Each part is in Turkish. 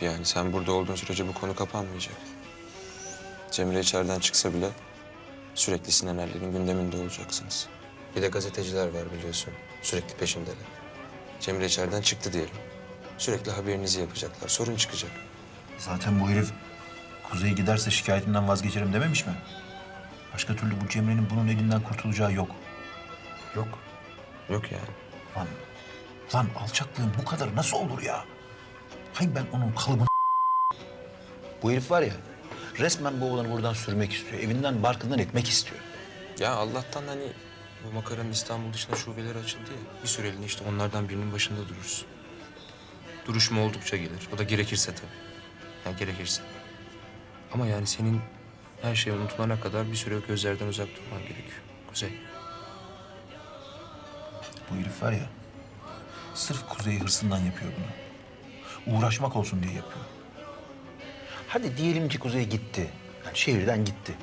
Yani sen burada olduğun sürece bu konu kapanmayacak. Cemre içeriden çıksa bile sürekli Sinan Erler'in gündeminde olacaksınız. Bir de gazeteciler var biliyorsun. Sürekli peşindeler. Cemre içeriden çıktı diyelim. Sürekli haberinizi yapacaklar. Sorun çıkacak. Zaten bu herif Kuzey'e giderse şikayetimden vazgeçerim dememiş mi? Başka türlü bu Cemre'nin bunun elinden kurtulacağı yok. Yok. Yok yani. Lan, lan alçaklığın bu kadar nasıl olur ya? Hay ben onun kalıbını... Bu herif var ya, resmen bu oğlanı buradan sürmek istiyor. Evinden, barkından etmek istiyor. Ya Allah'tan hani bu makaranın İstanbul dışında şubeleri açıldı ya. Bir süreliğine işte onlardan birinin başında durursun. Duruşma oldukça gelir. O da gerekirse tabii. Yani gerekirse. Ama yani senin her şey unutulana kadar bir süre gözlerden uzak durman gerekiyor. Kuzey. Bu herif var ya, sırf Kuzey hırsından yapıyor bunu. Uğraşmak olsun diye yapıyor. Hadi diyelim ki Kuzey gitti. Yani şehirden gitti.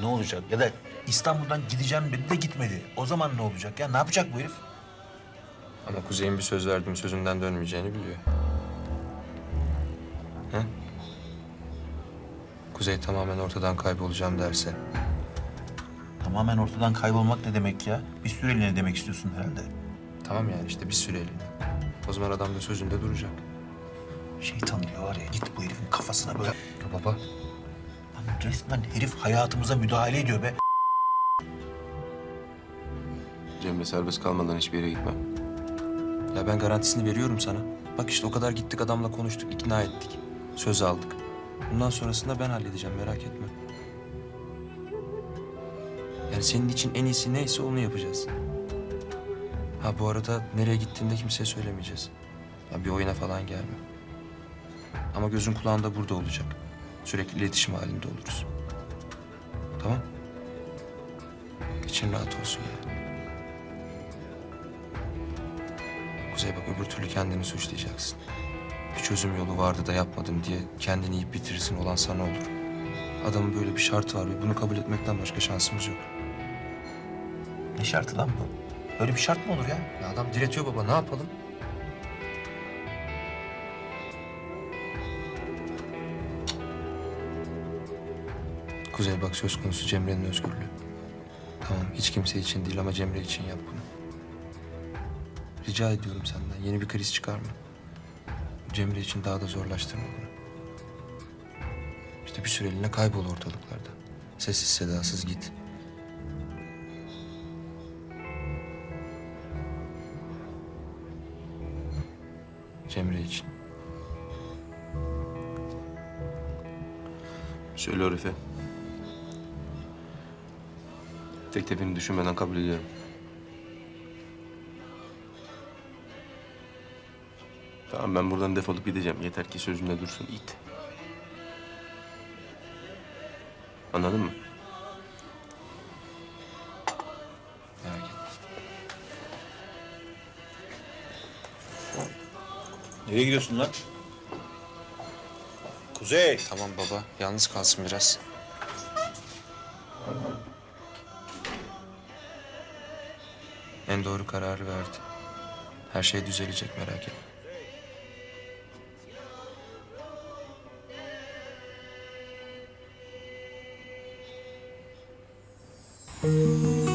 Ne olacak? Ya da İstanbul'dan gideceğim dedi de gitmedi. O zaman ne olacak ya? Ne yapacak bu herif? Ama Kuzey'in bir söz verdiğim sözünden dönmeyeceğini biliyor. He? Kuzey tamamen ortadan kaybolacağım derse. Tamamen ortadan kaybolmak ne demek ya? Bir süreliğine demek istiyorsun herhalde. Tamam yani işte bir süreliğine. O zaman adam da sözünde duracak. Şeytan diyor var ya git bu herifin kafasına böyle. Ya baba Lan resmen herif hayatımıza müdahale ediyor be. Cemre serbest kalmadan hiçbir yere gitmem. Ya ben garantisini veriyorum sana. Bak işte o kadar gittik adamla konuştuk, ikna ettik. Söz aldık. Bundan sonrasında ben halledeceğim merak etme. Yani senin için en iyisi neyse onu yapacağız. Ha bu arada nereye gittiğinde kimseye söylemeyeceğiz. Ya bir oyuna falan gelme. Ama gözün kulağında burada olacak. Sürekli iletişim halinde oluruz. Tamam? İçin rahat olsun yani. Kuzey bak öbür türlü kendini suçlayacaksın. Bir çözüm yolu vardı da yapmadım diye kendini yiyip bitirirsin olan sana olur. Adamın böyle bir şartı var ve bunu kabul etmekten başka şansımız yok. Ne şartı lan bu? Böyle bir şart mı olur ya? Ya adam diretiyor baba ne yapalım? Kuzey bak söz konusu Cemre'nin özgürlüğü. Tamam hiç kimse için değil ama Cemre için yap bunu. Rica ediyorum senden yeni bir kriz çıkarma. Cemre için daha da zorlaştırma bunu. İşte bir süreliğine kaybol ortalıklarda. Sessiz sedasız git. Cemre için. Söyle Arife. Teklifini düşünmeden kabul ediyorum. Tamam ben buradan defolup gideceğim. Yeter ki sözümde dursun it. Anladın mı? Nereye gidiyorsun lan? Kuzey. Tamam baba yalnız kalsın biraz. En doğru kararı verdi. Her şey düzelecek merak etme.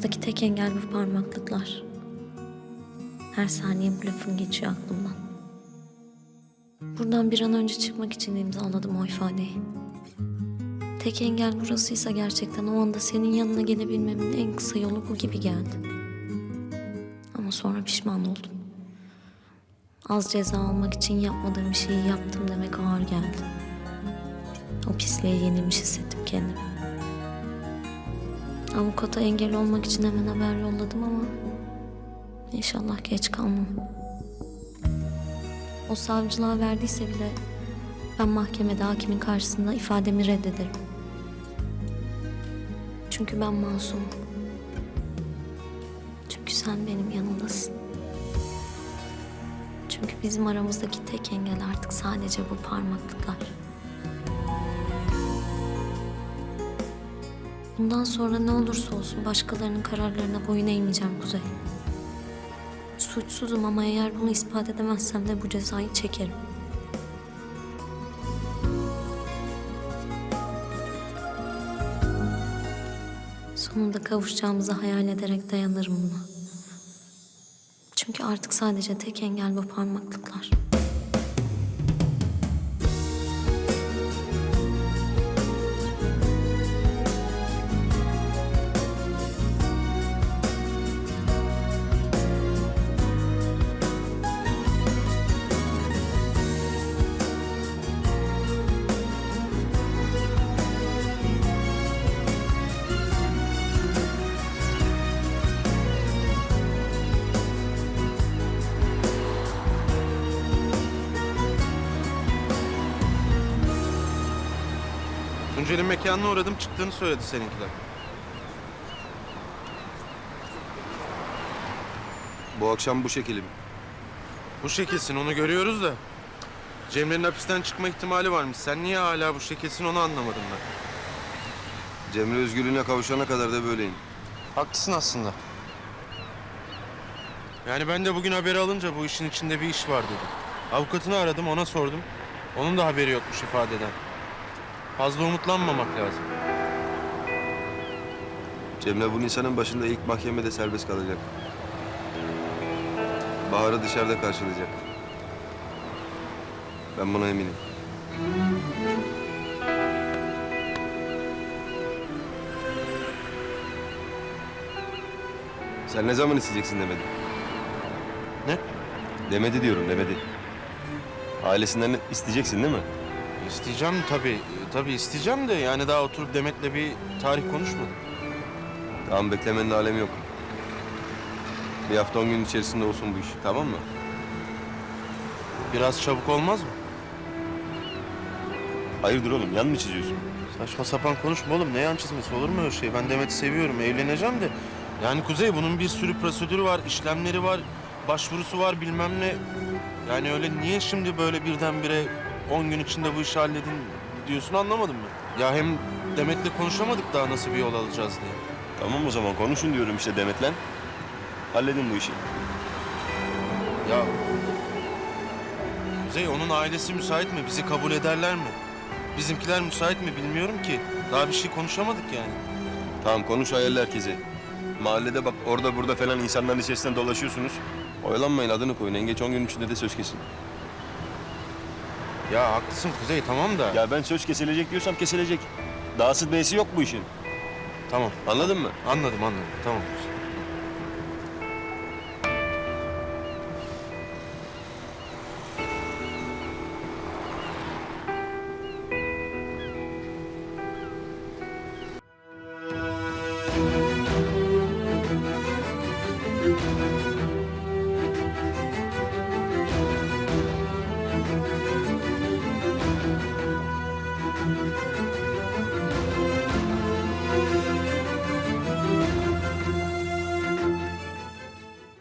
Aramızdaki tek engel bu parmaklıklar. Her saniye bu lafın geçiyor aklımdan. Buradan bir an önce çıkmak için imzaladım o ifadeyi. Tek engel burasıysa gerçekten o anda senin yanına gelebilmemin en kısa yolu bu gibi geldi. Ama sonra pişman oldum. Az ceza almak için yapmadığım şeyi yaptım demek ağır geldi. O pisliğe yenilmiş hissettim kendimi. Avukata engel olmak için hemen haber yolladım ama inşallah geç kalmam. O savcılığa verdiyse bile ben mahkemede hakimin karşısında ifademi reddederim. Çünkü ben masumum. Çünkü sen benim yanımdasın. Çünkü bizim aramızdaki tek engel artık sadece bu parmaklıklar. Bundan sonra ne olursa olsun başkalarının kararlarına boyun eğmeyeceğim Kuzey. Suçsuzum ama eğer bunu ispat edemezsem de bu cezayı çekerim. Sonunda kavuşacağımızı hayal ederek dayanırım buna. Çünkü artık sadece tek engel bu parmaklıklar. Tuncel'in mekanına uğradım çıktığını söyledi seninkiler. Bu akşam bu şekelim. Bu şekilsin onu görüyoruz da. Cemre'nin hapisten çıkma ihtimali varmış. Sen niye hala bu şekilsin onu anlamadım ben. Cemre özgürlüğüne kavuşana kadar da böyleyim. Haklısın aslında. Yani ben de bugün haberi alınca bu işin içinde bir iş var dedim. Avukatını aradım ona sordum. Onun da haberi yokmuş ifadeden. Fazla umutlanmamak lazım. Cemre bu Nisan'ın başında ilk mahkemede serbest kalacak. Bahar'ı dışarıda karşılayacak. Ben buna eminim. Sen ne zaman isteyeceksin demedi. Ne? Demedi diyorum demedi. Ailesinden isteyeceksin değil mi? İsteyeceğim tabii. Tabii isteyeceğim de yani daha oturup Demet'le bir tarih konuşmadım. Tamam beklemenin alemi yok. Bir hafta on gün içerisinde olsun bu iş. Tamam mı? Biraz çabuk olmaz mı? Hayırdır oğlum yan mı çiziyorsun? Saçma sapan konuşma oğlum. Ne yan çizmesi olur mu öyle şey? Ben Demet'i seviyorum, evleneceğim de. Yani Kuzey bunun bir sürü prosedürü var, işlemleri var, başvurusu var bilmem ne. Yani öyle niye şimdi böyle birdenbire 10 gün içinde bu işi halledin diyorsun anlamadım ben. Ya hem Demet'le konuşamadık daha nasıl bir yol alacağız diye. Tamam o zaman konuşun diyorum işte Demet'le. Halledin bu işi. Ya Kuzey onun ailesi müsait mi? Bizi kabul ederler mi? Bizimkiler müsait mi bilmiyorum ki. Daha bir şey konuşamadık yani. Tamam konuş hayal herkese. Mahallede bak orada burada falan insanların içerisinden dolaşıyorsunuz. Oyalanmayın adını koyun. En geç 10 gün içinde de söz kesin. Ya haklısın Kuzey tamam da. Ya ben söz kesilecek diyorsam kesilecek. Dahası beysi yok bu işin. Tamam Anladın mı? anladım anladım tamam.